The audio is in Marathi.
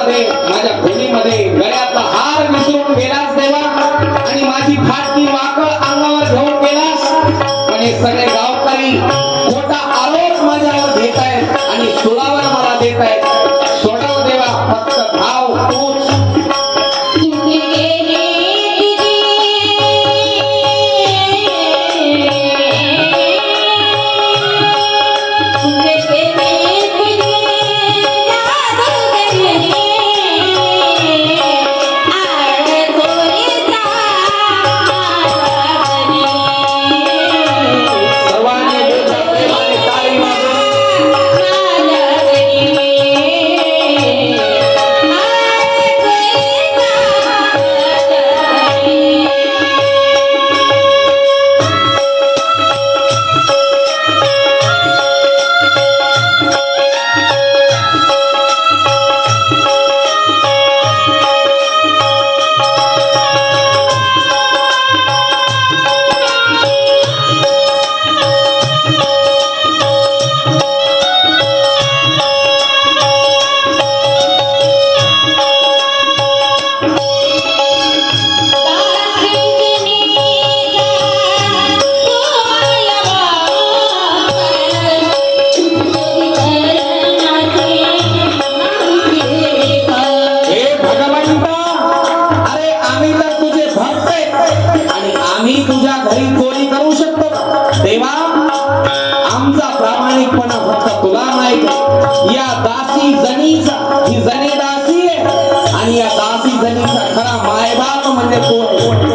घरामध्ये माझ्या खोलीमध्ये गळ्याचा हार विसरून गेलास देवा आणि माझी फाटकी वाकळ अंगावर घेऊन गेलास. पण हे सगळे गावकरी खोटा आरोप माझ्यावर घेत आहेत आणि सुलावर मला देत आहेत ही जनी